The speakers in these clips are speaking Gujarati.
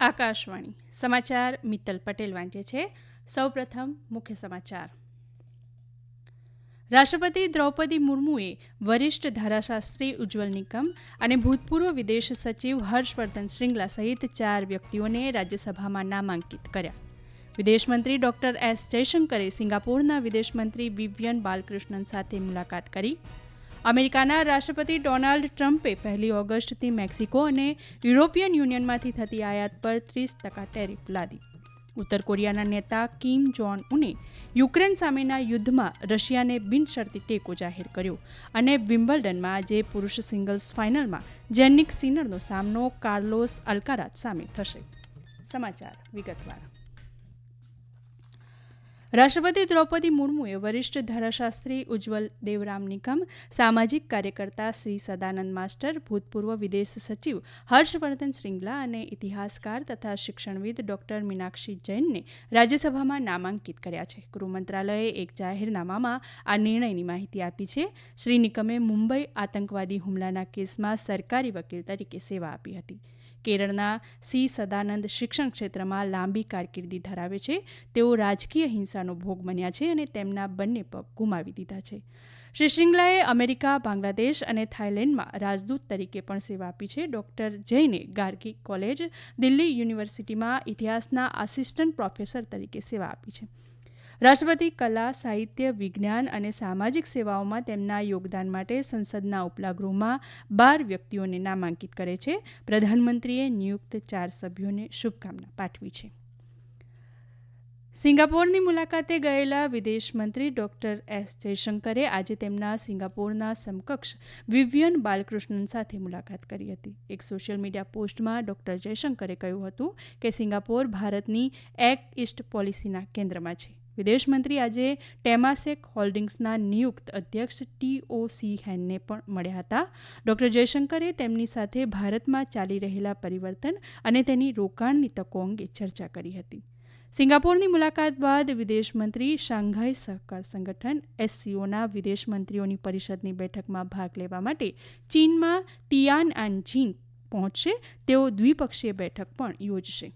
આકાશવાણી. સમાચાર મિત્તલ પટેલ વાંચે છે. સૌપ્રથમ મુખ્ય સમાચાર. રાષ્ટ્રપતિ દ્રૌપદી મુર્મુએ વરિષ્ઠ ધારાશાસ્ત્રી ઉજ્જવલ નિકમ અને ભૂતપૂર્વ વિદેશ સચિવ હર્ષવર્ધન શ્રીંગલા સહિત ચાર વ્યક્તિઓને રાજ્યસભામાં નામાંકિત કર્યા. વિદેશમંત્રી ડોક્ટર એસ જયશંકરે સિંગાપોરના વિદેશમંત્રી વિવિયન બાલકૃષ્ણન સાથે મુલાકાત કરી. અમેરિકાના રાષ્ટ્રપતિ ડોનાલ્ડ ટ્રમ્પે પહેલી ઓગસ્ટથી મેક્સિકો અને યુરોપિયન યુનિયનમાંથી થતી આયાત પર ત્રીસ ટકા ટેરિફ લાદી. ઉત્તર કોરિયાના નેતા કિમ જોન ઉને યુક્રેન સામેના યુદ્ધમાં રશિયાને બિનશરતી ટેકો જાહેર કર્યો અને વિમ્બલ્ડનમાં આજે પુરુષ સિંગલ્સ ફાઇનલમાં જેનિક સિનરનો સામનો કાર્લોસ અલ્કારાજ સામે થશે. સમાચાર વિગતવાર. રાષ્ટ્રપતિ દ્રૌપદી મુર્મુએ વરિષ્ઠ ધારાશાસ્ત્રી ઉજ્જવલ દેવરામ નિકમ સામાજિક કાર્યકર્તા શ્રી સદાનંદ માસ્ટર, ભૂતપૂર્વ વિદેશ સચિવ હર્ષવર્ધન શ્રીંગલા અને ઇતિહાસકાર તથા શિક્ષણવિદ ડોક્ટર મીનાક્ષી જૈનને રાજ્યસભામાં નામાંકિત કર્યા છે. ગૃહ મંત્રાલયે એક જાહેરનામામાં આ નિર્ણયની માહિતી આપી છે. શ્રી નિકમે મુંબઈ આતંકવાદી હુમલાના કેસમાં સરકારી વકીલ તરીકે સેવા આપી હતી. કેરળના સી. સદાનંદ શિક્ષણ ક્ષેત્રમાં લાંબી કારકિર્દી ધરાવે છે. તેઓ રાજકીય હિંસાનો ભોગ બન્યા છે અને તેમના બંને પગ ગુમાવી દીધા છે. શ્રી શ્રીંગલાએ અમેરિકા, બાંગ્લાદેશ અને થાઇલેન્ડમાં રાજદૂત તરીકે પણ સેવા આપી છે. ડોક્ટર જૈને ગાર્ગી કોલેજ દિલ્હી યુનિવર્સિટીમાં ઇતિહાસના આસિસ્ટન્ટ પ્રોફેસર તરીકે સેવા આપી છે. રાષ્ટ્રપતિ કલા, સાહિત્ય, વિજ્ઞાન અને સામાજિક સેવાઓમાં તેમના યોગદાન માટે સંસદના ઉપલા ગૃહમાં બાર વ્યક્તિઓને નામાંકિત કરે છે. પ્રધાનમંત્રીએ નિયુક્ત ચાર સભ્યોને શુભકામના પાઠવી છે. સિંગાપોરની મુલાકાતે ગયેલા વિદેશમંત્રી ડોક્ટર એસ જયશંકરે આજે તેમના સિંગાપોરના સમકક્ષ વિવિયન બાલકૃષ્ણન સાથે મુલાકાત કરી હતી. એક સોશિયલ મીડિયા પોસ્ટમાં ડોક્ટર જયશંકરે કહ્યું હતું કે સિંગાપોર ભારતની એક્ટ ઇસ્ટ પોલિસીના કેન્દ્રમાં છે. વિદેશમંત્રી આજે ટેમાસેક હોલ્ડિંગ્સના નિયુક્ત અધ્યક્ષ ટી ઓ સી હેનને પણ મળ્યા હતા. ડોક્ટર જયશંકરે તેમની સાથે ભારતમાં ચાલી રહેલા પરિવર્તન અને તેની રોકાણની તકો અંગે ચર્ચા કરી હતી. સિંગાપોરની મુલાકાત બાદ વિદેશમંત્રી શાંઘાઈ સહકાર સંગઠન એસસીઓના વિદેશમંત્રીઓની પરિષદની બેઠકમાં ભાગ લેવા માટે ચીનમાં તિયાન ચીન પહોંચશે. તેઓ દ્વિપક્ષીય બેઠક પણ યોજશે.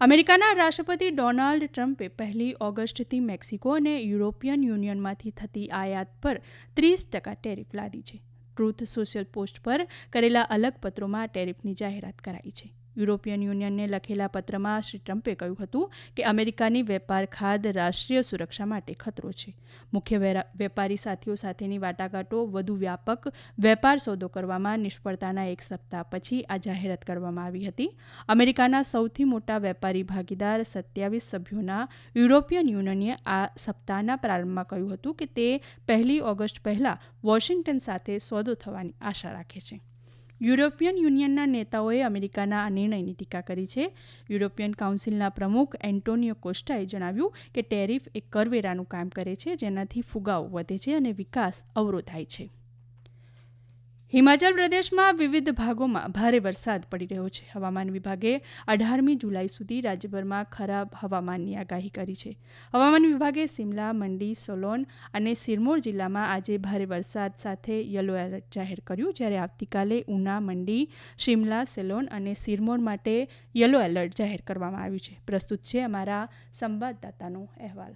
અમેરિકાના રાષ્ટ્રપતિ ડોનાલ્ડ ટ્રમ્પે પહેલી ઓગસ્ટથી મેક્સિકો અને યુરોપિયન યુનિયનમાંથી થતી આયાત પર ત્રીસ ટકા ટેરિફ લાદી છે. ટ્રુથ સોશિયલ પોસ્ટ પર કરેલા અલગ પત્રોમાં ટેરિફની જાહેરાત કરાઈ છે. યુરોપિયન યુનિયનને લખેલા પત્રમાં શ્રી ટ્રમ્પે કહ્યું હતું કે અમેરિકાની વેપાર ખાદ રાષ્ટ્રીય સુરક્ષા માટે ખતરો છે. મુખ્ય વેપારી સાથીઓ સાથેની વાટાઘાટો વધુ વ્યાપક વેપાર સોદો કરવામાં નિષ્ફળતાના એક સપ્તાહ પછી આ જાહેરાત કરવામાં આવી હતી. અમેરિકાના સૌથી મોટા વેપારી ભાગીદાર સત્યાવીસ સભ્યોના યુરોપિયન યુનિયને આ સપ્તાહના પ્રારંભમાં કહ્યું હતું કે તે પહેલી ઓગસ્ટ પહેલા વોશિંગ્ટન સાથે સોદો થવાની આશા રાખે છે. યુરોપિયન યુનિયનના નેતાઓએ અમેરિકાના આ નિર્ણયની ટીકા કરી છે. યુરોપિયન કાઉન્સિલના પ્રમુખ એન્ટોનિયો કોસ્ટાએ જણાવ્યું કે ટેરિફ એ કરવેરાનું કામ કરે છે, જેનાથી ફુગાવો વધે છે અને વિકાસ અવરોધાય છે. હિમાચલ પ્રદેશમાં વિવિધ ભાગોમાં ભારે વરસાદ પડી રહ્યો છે. હવામાન વિભાગે અઢારમી જુલાઈ સુધી રાજ્યભરમાં ખરાબ હવામાનની આગાહી કરી છે. હવામાન વિભાગે સિમલા, મંડી, સોલોન અને સિરમોર જિલ્લામાં આજે ભારે વરસાદ સાથે યલો એલર્ટ જાહેર કર્યું, જ્યારે આવતીકાલે ઉના, મંડી શિમલા સેલોન અને સિરમોર માટે યલો એલર્ટ જાહેર કરવામાં આવ્યું છે. પ્રસ્તુત છે અમારા સંવાદદાતાનો અહેવાલ.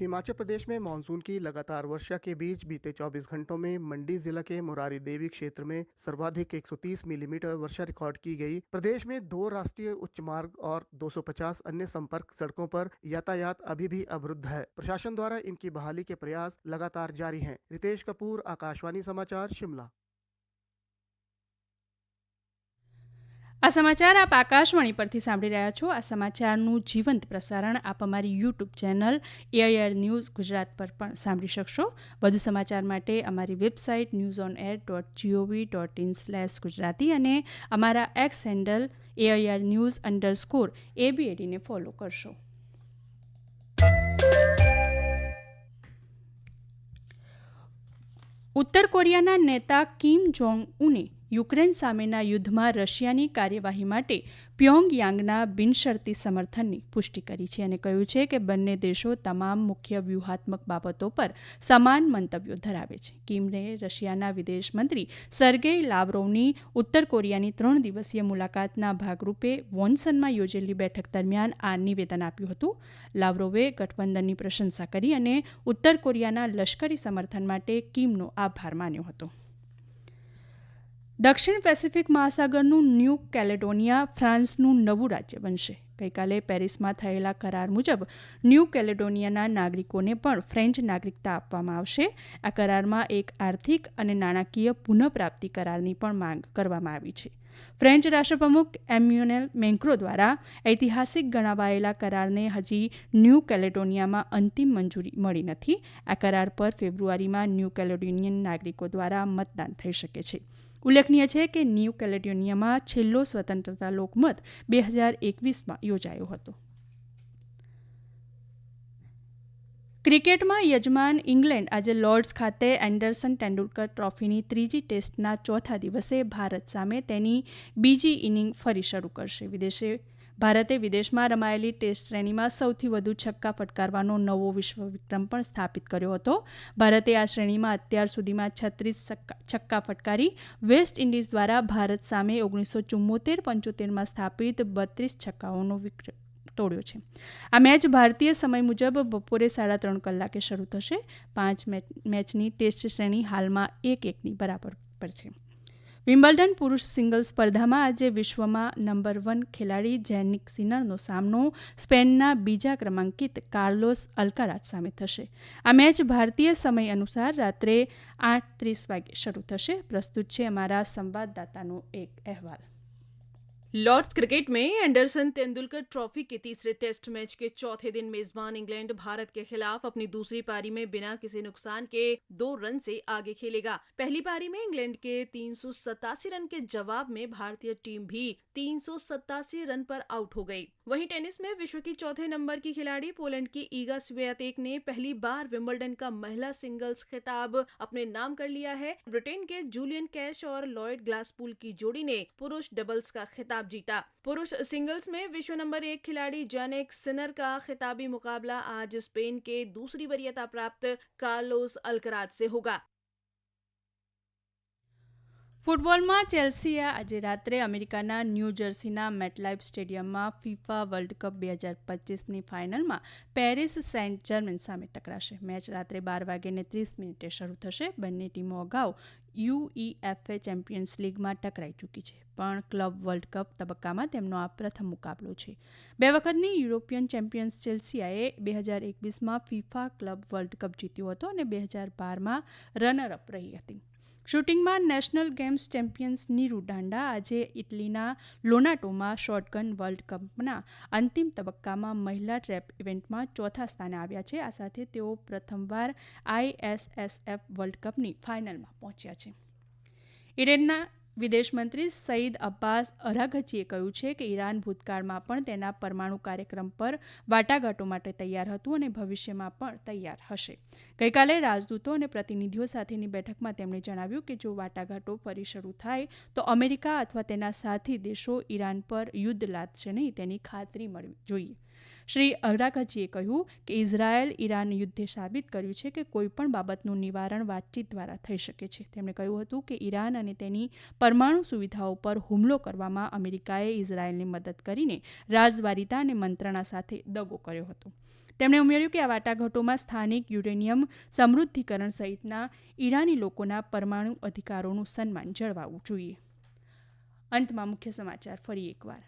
हिमाचल प्रदेश में मानसून की लगातार वर्षा के बीच बीते 24 घंटों में मंडी जिला के मुरारी देवी क्षेत्र में सर्वाधिक 130 मिलीमीटर वर्षा रिकॉर्ड की गई। प्रदेश में दो राष्ट्रीय उच्च मार्ग और 250 अन्य संपर्क सड़कों पर यातायात अभी भी अवरुद्ध है। प्रशासन द्वारा इनकी बहाली के प्रयास लगातार जारी हैं। रितेश कपूर, आकाशवाणी समाचार, शिमला। આ સમાચાર આપ આકાશવાણી પરથી સાંભળી રહ્યા છો. આ સમાચારનું જીવંત પ્રસારણ આપ અમારી YouTube channel AIR news Gujarat પર પણ સાંભળી શકશો. વધુ સમાચાર માટે અમારી website news on air dot GOV dot in slash Gujarati અને અમારા X handle AIR news underscore એબીએડીને follow કરશો. ઉત્તર કોરિયાના નેતા કિમ જોંગ ઉને યુક્રેન સામેના યુદ્ધમાં રશિયાની કાર્યવાહી માટે પ્યોંગયાંગના બિનશરતી સમર્થનની પુષ્ટિ કરી છે અને કહ્યું છે કે બંને દેશો તમામ મુખ્ય વ્યૂહાત્મક બાબતો પર સમાન મંતવ્યો ધરાવે છે. કિમને રશિયાના વિદેશ મંત્રી સર્ગેઈ લાવરોવની ઉત્તર કોરિયાની ત્રણ દિવસીય મુલાકાતના ભાગરૂપે વોન્સનમાં યોજેલી બેઠક દરમિયાન આ નિવેદન આપ્યું હતું. લાવરોવે ગઠબંધનની પ્રશંસા કરી અને ઉત્તર કોરિયાના લશ્કરી સમર્થન માટે કિમનો આભાર માન્યો હતો. દક્ષિણ પેસિફિક મહાસાગરનું ન્યૂ કેલેડોનિયા ફ્રાન્સનું નવું રાજ્ય બનશે. ગઈકાલે પેરિસમાં થયેલા કરાર મુજબ ન્યૂ કેલેડોનિયાના નાગરિકોને પણ ફ્રેન્ચ નાગરિકતા આપવામાં આવશે. આ કરારમાં એક આર્થિક અને નાણાકીય પુનઃપ્રાપ્તિ કરારની પણ માંગ કરવામાં આવી છે. ફ્રેન્ચ રાષ્ટ્રપ્રમુખ એમ્યુનેલ મેન્ક્રો દ્વારા ઐતિહાસિક ગણાવાયેલા કરારને હજી ન્યૂ કેલેડોનિયામાં અંતિમ મંજૂરી મળી નથી. આ કરાર પર ફેબ્રુઆરીમાં ન્યૂ કેલેડોનિયન નાગરિકો દ્વારા મતદાન થઈ શકે છે. ઉલ્લેખનીય છે કે ન્યૂ કેલેડોનિયામાં છેલ્લો સ્વતંત્રતા લોકમત બે હજાર એકવીસમાં યોજાયો હતો. ક્રિકેટમાં યજમાન ઇંગ્લેન્ડ આજે લોર્ડ્સ ખાતે એન્ડરસન તેંડુલકર ટ્રોફીની ત્રીજી ટેસ્ટના ચોથા દિવસે ભારત સામે તેની બીજી ઇનિંગ ફરી શરૂ કરશે. વિદેશે ભારતે વિદેશમાં રમાયેલી ટેસ્ટ શ્રેણીમાં સૌથી વધુ છક્કા ફટકારવાનો નવો વિશ્વ વિક્રમ પણ સ્થાપિત કર્યો હતો. ભારતે આ શ્રેણીમાં અત્યાર સુધીમાં છત્રીસ છક્કા ફટકારી. વેસ્ટ ઇન્ડિઝ દ્વારા ભારત સામે ઓગણીસો ચુમ્મોતેર પંચોતેરમાં સ્થાપિત બત્રીસ છક્કાઓનો વિક્રમ તોડ્યો છે. આ મેચ ભારતીય સમય મુજબ બપોરે સાડા ત્રણ કલાકે શરૂ થશે. પાંચ મેચની ટેસ્ટ શ્રેણી હાલમાં એક એકની બરાબર પર છે. વિમ્બલ્ડન પુરુષ સિંગલ્સ સ્પર્ધામાં આજે વિશ્વમાં નંબર વન ખેલાડી જેનિક સિનરનો સામનો સ્પેનના બીજા ક્રમાંકિત કાર્લોસ અલ્કારાજ સામે થશે. આ મેચ ભારતીય સમય અનુસાર રાત્રે આઠ ત્રીસ વાગે શરૂ થશે. પ્રસ્તુત છે અમારા સંવાદદાતાનો એક અહેવાલ. लॉर्ड्स क्रिकेट में एंडरसन तेंदुलकर ट्रॉफी के तीसरे टेस्ट मैच के चौथे दिन मेजबान इंग्लैंड भारत के खिलाफ अपनी दूसरी पारी में बिना किसी नुकसान के दो रन से आगे खेलेगा। पहली पारी में इंग्लैंड के तीन सौ सतासी रन के जवाब में भारतीय टीम भी तीन सौ सतासी रन पर आउट हो गई। वहीं टेनिस में विश्व की चौथे नंबर की खिलाड़ी पोलैंड की ईगा स्वियातेक ने पहली बार विंबलडन का महिला सिंगल्स खिताब अपने नाम कर लिया है। ब्रिटेन के जूलियन कैश और लॉयड ग्लासपूल की जोड़ी ने पुरुष डबल्स का खिताब खिताब जीता पुरुष सिंगल्स में विश्व नंबर एक खिलाड़ी जैनिक सिनर का खिताबी मुकाबला आज स्पेन के दूसरी वरीयता प्राप्त कार्लोस अल्कराज से होगा ફૂટબોલમાં ચેલ્સીએ આજે રાત્રે અમેરિકાના ન્યૂ જર્સીના મેટલાઇફ સ્ટેડિયમમાં ફિફા વર્લ્ડ કપ બે હજાર પચીસની ફાઇનલમાં પેરિસ સેન્ટ જર્મન સામે ટકરાશે મેચ રાત્રે બાર વાગ્યે ત્રીસ મિનિટે શરૂ થશે બંને ટીમો અગાઉ યુઈએફએ ચેમ્પિયન્સ લીગમાં ટકરાઈ ચૂકી છે. પણ ક્લબ વર્લ્ડ કપ તબક્કામાં તેમનો આ પ્રથમ મુકાબલો છે. બે વખતની યુરોપિયન ચેમ્પિયન્સ ચેલ્સિયાએ બે હજાર એકવીસમાં ફિફા ક્લબ વર્લ્ડ કપ જીત્યો હતો અને બે હજાર બારમાં રનરઅપ રહી હતી. શૂટિંગમાં national games champions Neeru Dhanda આજે ઇટલીના લોનાટોમાં શોટગન વર્લ્ડ કપના અંતિમ તબક્કામાં મહિલા ટ્રેપ ઇવેન્ટમાં ચોથા સ્થાને આવ્યા છે. આ સાથે તેઓ પ્રથમવાર આઈએસએસએફ વર્લ્ડ કપની ફાઇનલમાં પહોંચ્યા છે. ઇરેનના વિદેશ મંત્રી સઈદ અબ્બાસ અરાઘચીએ કહ્યું છે કે ઈરાન ભૂતકાળમાં પણ તેના પરમાણુ કાર્યક્રમ પર વાટાઘાટો માટે તૈયાર હતું અને ભવિષ્યમાં પણ તૈયાર હશે. ગઈકાલે રાજદૂતો અને પ્રતિનિધિઓ સાથેની બેઠકમાં તેમણે જણાવ્યું કે જો વાટાઘાટો ફરી શરૂ થાય, તો અમેરિકા અથવા તેના સાથી દેશો ઈરાન પર યુદ્ધ લાદશે નહીં તેની ખાતરી મળવી જોઈએ. શ્રી અરાઘચીએ કહ્યું કે ઇઝરાયલ ઈરાન યુદ્ધે સાબિત કર્યું છે કે કોઈપણ બાબતનું નિવારણ વાતચીત દ્વારા થઈ શકે છે. તેમણે કહ્યું હતું કે ઈરાન અને તેની પરમાણુ સુવિધાઓ પર હુમલો કરવામાં અમેરિકાએ ઇઝરાયલની મદદ કરીને રાજદ્વારિતા અને મંત્રણા સાથે દગો કર્યો હતો. તેમણે ઉમેર્યું કે આ વાટાઘાટોમાં સ્થાનિક યુરેનિયમ સમૃદ્ધિકરણ સહિતના ઈરાની લોકોના પરમાણુ અધિકારોનું સન્માન જળવાવું જોઈએ. અંતમાં મુખ્ય સમાચાર ફરી એકવાર.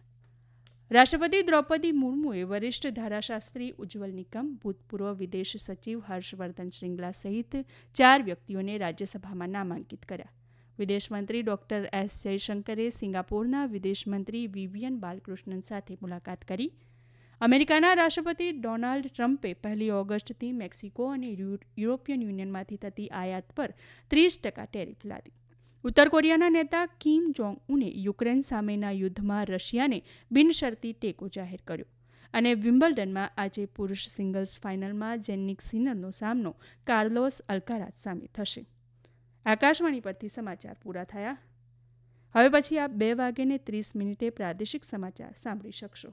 રાષ્ટ્રપતિ દ્રૌપદી મુર્મુએ વરિષ્ઠ ધારાશાસ્ત્રી ઉજ્જવલ નિકમ ભૂતપૂર્વ વિદેશ સચિવ હર્ષવર્ધન શ્રીંગલા સહિત ચાર વ્યક્તિઓને રાજ્યસભામાં નામાંકિત કર્યા. વિદેશમંત્રી ડોક્ટર એસ જયશંકરે સિંગાપોરના વિદેશમંત્રી વિવિયન બાલકૃષ્ણન સાથે મુલાકાત કરી. અમેરિકાના રાષ્ટ્રપતિ ડોનાલ્ડ ટ્રમ્પે પહેલી ઓગસ્ટથી મેક્સિકો અને યુરોપિયન યુનિયનમાંથી થતી આયાત પર ત્રીસ ટકા ટેરિફ લાદી. ઉત્તર કોરિયાના નેતા કિમ જોંગ ઉને યુક્રેન સામેના યુદ્ધમાં રશિયાને બિનશરતી ટેકો જાહેર કર્યો અને વિમ્બલ્ડનમાં આજે પુરુષ સિંગલ્સ ફાઇનલમાં જેનિક સિનરનો સામનો કાર્લોસ અલ્કારાજ સામે થશે. આકાશવાણી પરથી સમાચાર પૂરા થયા. હવે પછી આપ બે વાગ્યે ત્રીસ મિનિટે પ્રાદેશિક સમાચાર સાંભળી શકશો.